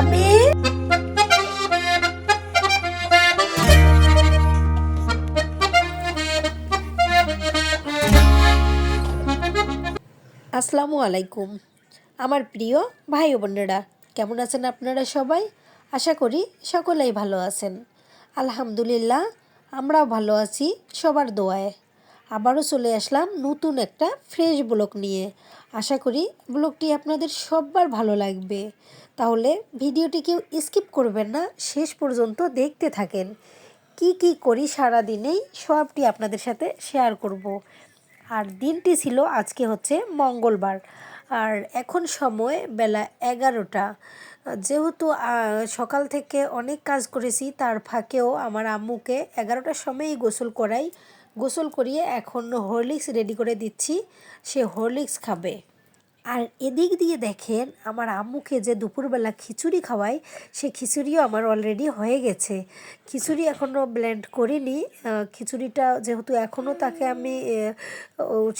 মামি আসসালামু আলাইকুম। আমার প্রিয় ভাই বোনেরা, কেমন আছেন আপনারা সবাই? আশা করি সকলেই ভালো আছেন। আলহামদুলিল্লাহ, আমরাও ভালো আছি সবার দোয়ায়। আবারও চলে আসলাম নতুন একটা ফ্রেশ ব্লগ নিয়ে। আশা করি ব্লগটি আপনাদের সববার ভালো লাগবে। তাহলে ভিডিওটি কেউ স্কিপ করবেন না, শেষ পর্যন্ত দেখতে থাকেন। কি কি করি সারা দিনেই সবটি আপনাদের সাথে শেয়ার করব। আর দিনটি ছিল আজকে হচ্ছে মঙ্গলবার। আর এখন সময় বেলা এগারোটা। যেহেতু সকাল থেকে অনেক কাজ করেছি, তার ফাঁকেও আমার আম্মুকে এগারোটার সময়ই গোসল করাই গোসল করিয়ে এখন হরলিক্স রেডি করে দিচ্ছি। সে হরলিক্স খাবে। আর এদিক দিয়ে দেখেন, আমার আম্মুকে যে দুপুরবেলা খিচুড়ি খাওয়াই, সে খিচুড়িও আমার অলরেডি হয়ে গেছে। খিচুড়ি এখনও ব্লেন্ড করিনি। খিচুড়িটা যেহেতু এখনও তাকে আমি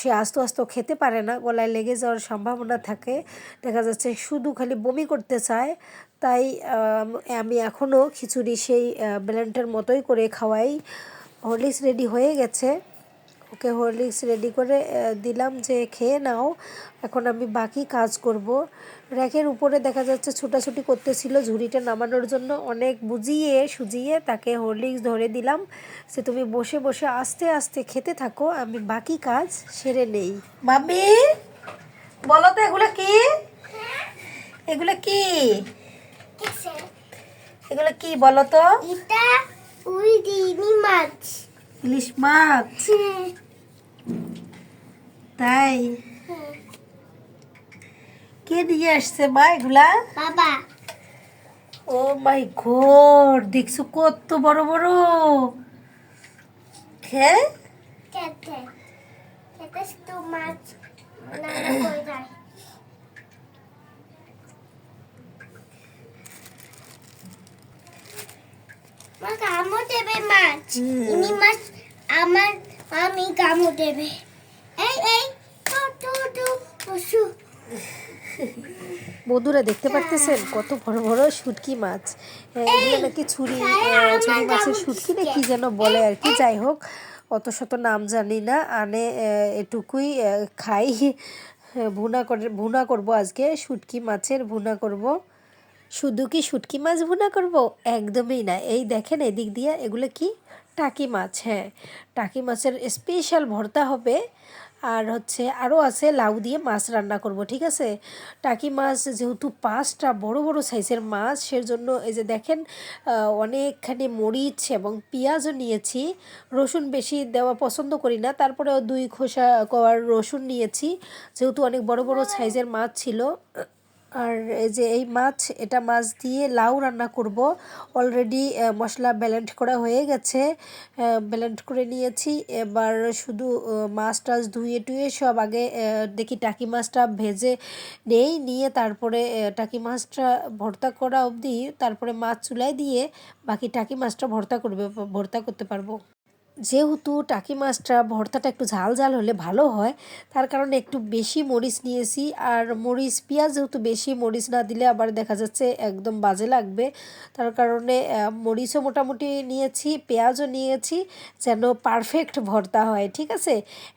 সে আস্তে আস্তে খেতে পারে না, গলায় লেগে যাওয়ার সম্ভাবনা থাকে। দেখা যাচ্ছে শুধু খালি বমি করতে চায়। তাই, আমি এখনও খিচুড়ি সেই ব্লেন্ডের মতোই করে খাওয়াই। হরলিক্স রেডি হয়ে গেছে। ওকে হরলিক্স রেডি করে দিলাম যে খেয়ে নাও এখন আমি বাকি কাজ করব। র্যাকের উপরে দেখা যাচ্ছে ছোটাছুটি করতেছিল ঝুড়িটা নামানোর জন্য। অনেক বুঝিয়ে সুজিয়ে তাকে হরলিক্স ধরে দিলাম। সে তুমি বসে বসে আস্তে আস্তে খেতে থাকো আমি বাকি কাজ সেরে নেই। মামি বলো তো এগুলো কি? এগুলো কি? এগুলো কি বলো তো? এটা উই দিনি মাছ। ইলিশ মাছ? হুম, তাই? কে দিয়ে আসছে মা এগুলা? বাবা। ও মাই গড দেখছ কত বড় বড়? হ্যাঁ মাছ রান্না করে দেয়। মা দেবে মাছ। ইনি মাছ আমার আমি দেবে। এই এই পশু বন্ধুরা দেখতে পারতেছেন কত বড় বড় শুটকি মাছ। হ্যাঁ, এগুলো নাকি ছুরি আহ, ছুরি মাছের শুটকি না? কি যেন বলে আর কি। যাই হোক অত শত নাম জানি না। আনে এটুকুই খাই। হ্যাঁ, ভুনা করে ভুনা করব আজকে। শুটকি মাছের ভুনা করব। শুধু কি শুটকি মাছ ভুনা করব? একদমই না। এই দেখেন এদিক দিয়ে এগুলো কি? টাকি মাছ হ্যাঁ। টাকি মাছের স্পেশাল ভর্তা হবে। আর হচ্ছে আরও আছে লাউ দিয়ে মাছ রান্না করব, ঠিক আছে? টাকি মাছ যেহেতু পাঁচটা বড় বড় সাইজের মাছ সের জন্য এই যে দেখেন অনেকখানি মরিচ এবং পেঁয়াজও নিয়েছি। রসুন বেশি দেওয়া পছন্দ করি না। তারপরেও দুই খোসা কওয়ার রসুন নিয়েছি। যেহেতু অনেক বড় বড় সাইজের মাছ ছিল আর এই যে এই মাছ, এটা মাছ দিয়ে লাউ রান্না করব। অলরেডি মশলা ব্যালেন্ড করা হয়ে গেছে। ব্যালেন্ড করে নিয়েছি। এবার শুধু মাছ টাছ ধুয়ে টুয়ে সব আগে দেখি টাকি মাছটা ভেজে নেই। নিয়ে তারপরে টাকি মাছটা ভর্তা করা অবধি তারপরে মাছ চুলায় দিয়ে বাকি টাকি মাছটা ভর্তা করবে, ভর্তা করতে পারব। যেহেতু টাকি মাছটা ভর্তাটা একটু ঝাল ঝাল হলে ভালো হয়, তার কারণে একটু বেশি মরিচ নিয়েছি। আর মরিচ, পেঁয়াজ যেহেতু বেশি মরিচ না দিলে আবার দেখা যাচ্ছে একদম বাজে লাগবে। তার কারণে মরিচও মোটামুটি নিয়েছি, পেঁয়াজও নিয়েছি, যেন পারফেক্ট ভর্তা হয়, ঠিক আছে?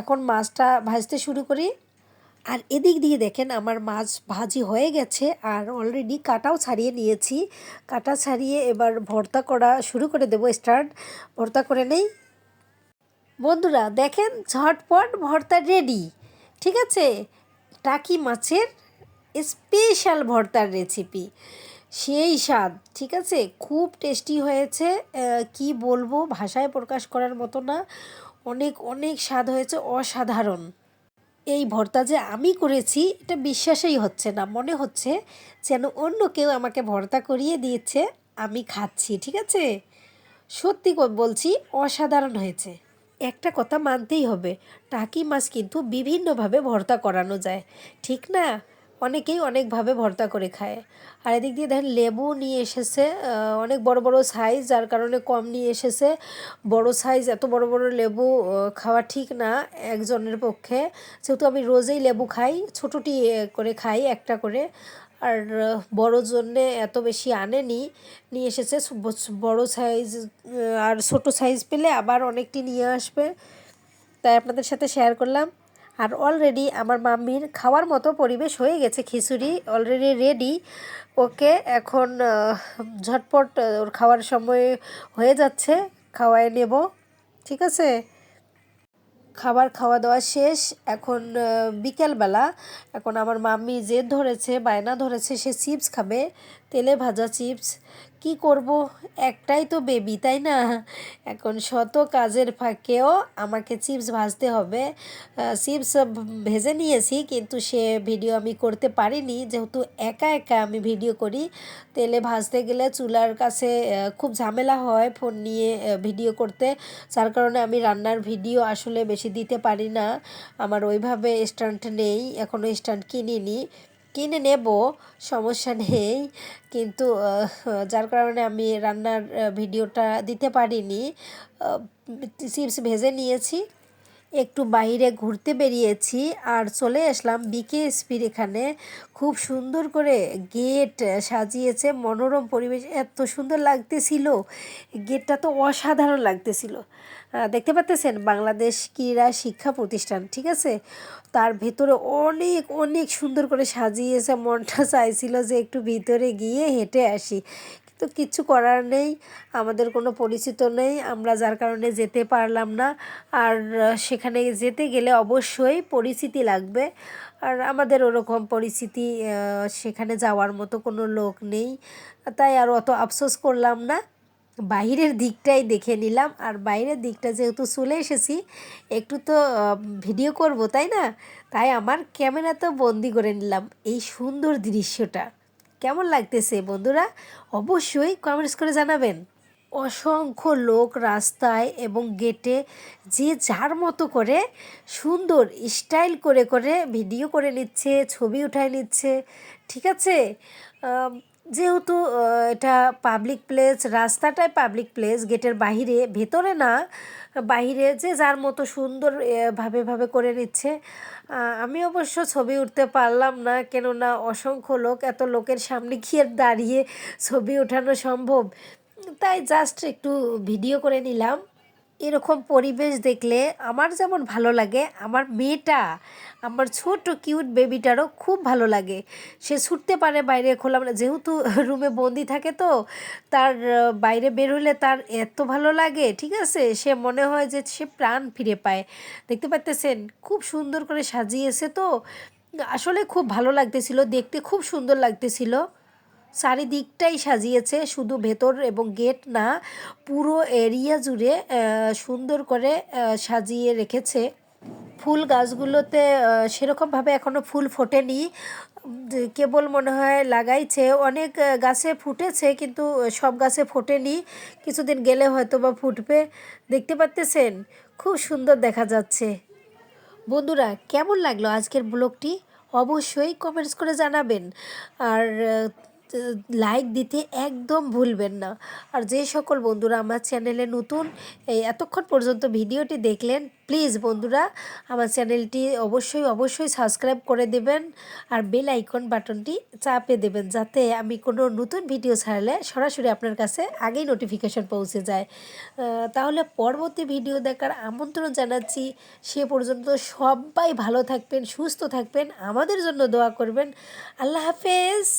এখন মাছটা ভাজতে শুরু করি। আর এদিক দিয়ে দেখেন আমার মাছ ভাজি হয়ে গেছে, আর অলরেডি কাটাও ছাড়িয়ে নিয়েছি। কাটা ছাড়িয়ে এবার ভর্তা করা শুরু করে দেবো স্টার্ট ভর্তা করে নেই। বন্ধুরা, দেখেন ঝটপট ভর্তা রেডি ঠিক আছে? টাকি মাছের স্পেশাল ভর্তার রেসিপি সেই স্বাদ, ঠিক আছে? খুব টেস্টি হয়েছে কি বলব, ভাষায় প্রকাশ করার মতো না, অনেক অনেক স্বাদ হয়েছে, অসাধারণ। এই ভর্তা যে আমি করেছি, এটা বিশ্বাসই হচ্ছে না, মনে হচ্ছে যেন অন্য কেউ আমাকে ভর্তা করিয়ে দিয়েছে, আমি খাচ্ছি, ঠিক আছে? সত্যি বলছি, অসাধারণ হয়েছে। একটা কথা মানতেই হবে। টাকি মাছ কিন্তু বিভিন্নভাবে ভর্তা করানো যায়। ঠিক না? অনেকেই অনেকভাবে ভর্তা করে খায়। আর এদিক দিয়ে দেখেন লেবু নিয়ে এসেছে অনেক বড় বড় সাইজ যার কারণে কম নিয়ে এসেছে। বড় সাইজ এত বড় বড় লেবু খাওয়া ঠিক না একজনের পক্ষে। যেহেতু আমি রোজেই লেবু খাই, ছোটোটি করে খাই একটা করে। আর বড় জন্যে এত বেশি আনেনি, নিয়ে এসেছে। বড় সাইজ আর ছোট সাইজ পেলে আবার অনেকটি নিয়ে আসবে। তাই আপনাদের সাথে শেয়ার করলাম। আর অলরেডি আমার মাম্মির খাওয়ার মতো পরিবেশ হয়ে গেছে খিচুড়ি অলরেডি রেডি ওকে এখন ঝটপট ওর খাওয়ার সময় হয়ে যাচ্ছে, খাওয়ায় নেব, ঠিক আছে? খাবার খাওয়া দাওয়া শেষ, এখন বিকেলবেলা, এখন আমার মাম্মি জেদ ধরেছে, বায়না ধরেছে, সে চিপস খাবে। তেলে ভাজা চিপস। কি করব? একটাই তো বেবি তাই না? এখন শত কাজের ফাঁকেও আমাকে চিপস ভাজতে হবে। চিপস ভেজে নিয়েছি, কিন্তু সে ভিডিও আমি করতে পারিনি। যেহেতু একা একা আমি ভিডিও করি, তেলে ভাজতে গেলে চুলার কাছে খুব ঝামেলা হয় ফোন নিয়ে ভিডিও করতে। যার কারণে আমি রান্নার ভিডিও আসলে বেশি দিতে পারি না। আমার ওইভাবে স্ট্যান্ড নেই এখনও স্ট্যান্ড কিনিনি। কিনে নেব, সমস্যা নেই। কিন্তু যার কারণে আমি রান্নার ভিডিওটা দিতে পারিনি। চিপস ভেজে নিয়েছি, একটু বাইরে ঘুরতে বেরিয়েছি, আর চলে আসলাম বিকে এসপির এখানে। খুব সুন্দর করে গেট সাজিয়েছে, মনোরম পরিবেশ, এত সুন্দর লাগতেছিল। গেটটা তো অসাধারণ লাগতেছিল। দেখতে পাচ্তেছেন? বাংলাদেশ ক্রীড়া শিক্ষা প্রতিষ্ঠান ঠিক আছে? তার ভেতরে অনেক অনেক সুন্দর করে সাজিয়েছে মনটা চাইছিল যে একটু ভিতরে গিয়ে হেঁটে আসি। কিন্তু কিচ্ছু করার নেই আমাদের কোনো পরিচিত নেই আমরা যার কারণে যেতে পারলাম না। আর সেখানে যেতে গেলে অবশ্যই পরিচিতি লাগবে। আর আমাদের ওরকম আহ, সেখানে যাওয়ার মতো কোনো লোক নেই। তাই আর অত আফসোস করলাম না। বাইরের দিকটাই দেখে নিলাম। আর বাইরের দিকটা যেহেতু চলে এসেছি, একটু তো ভিডিও করব, তাই না? তাই আমার ক্যামেরা তো বন্দি করে নিলাম এই সুন্দর দৃশ্যটা। কেমন লাগতেছে বন্ধুরা? অবশ্যই কমেন্টস করে জানাবেন। অসংখ্য লোক রাস্তায় এবং গেটে যে যার মতো করে সুন্দর স্টাইল করে করে ভিডিও করে নিচ্ছে, ছবি উঠায় নিচ্ছে, ঠিক আছে? যেহেতু এটা পাবলিক প্লেস রাস্তাটাই পাবলিক প্লেস গেটের বাহিরে, ভেতরে না, বাহিরে যে যার মতো সুন্দর ভাবে ভাবে করে নিচ্ছে। আমি অবশ্য ছবি উঠতে পারলাম না, কেননা অসংখ্য লোক, এত লোকের সামনে গিয়ে দাঁড়িয়ে ছবি ওঠানো সম্ভব? তাই জাস্ট একটু ভিডিও করে নিলাম। এরকম পরিবেশ দেখলে আমার যেমন ভালো লাগে, আমার মেয়েটা, আমার ছোট কিউট বেবিটারও খুব ভালো লাগে। সে ছুটতে পারে বাইরে খোলা মানে যেহেতু রুমে বন্দি থাকে তো, তার বাইরে বের হলে তার এত ভালো লাগে, ঠিক আছে? সে মনে হয় যে সে প্রাণ ফিরে পায়। দেখতে পাচ্তেছেন খুব সুন্দর করে সাজিয়েছে তো। আসলে খুব ভালো লাগতেছিল, দেখতে খুব সুন্দর লাগতেছিল। চারিদিকটাই সাজিয়েছে, শুধু ভেতর এবং গেট না, পুরো এরিয়া জুড়ে সুন্দর করে সাজিয়ে রেখেছে। ফুল গাছগুলোতে সেরকমভাবে এখনও ফুল ফোটেনি। কেবল মনে হয় লাগাইছে। অনেক গাছে ফুটেছে কিন্তু সব গাছে ফোটেনি। কিছুদিন গেলে হয়তো বা ফুটবে। দেখতে পাচ্তেছেন খুব সুন্দর দেখা যাচ্ছে। বন্ধুরা, কেমন লাগল আজকের ব্লগটি? অবশ্যই কমেন্টস করে জানাবেন। আর লাইক দিতে একদম ভুলবেন না। আর যে সকল বন্ধুরা আমার চ্যানেলে নতুন, এই এতক্ষণ পর্যন্ত ভিডিওটি দেখলেন প্লিজ বন্ধুরা, আমার চ্যানেলটি অবশ্যই অবশ্যই সাবস্ক্রাইব করে দেবেন আর বেল আইকন বাটনটি চাপে দেবেন যাতে আমি কোনো নতুন ভিডিও ছাড়লে সরাসরি আপনার কাছে আগেই নোটিফিকেশন পৌঁছে যায়। তাহলে পরবর্তী ভিডিও দেখার আমন্ত্রণ জানাচ্ছি। সে পর্যন্ত সবাই ভালো থাকবেন, সুস্থ থাকবেন, আমাদের জন্য দোয়া করবেন। আল্লাহ হাফেজ!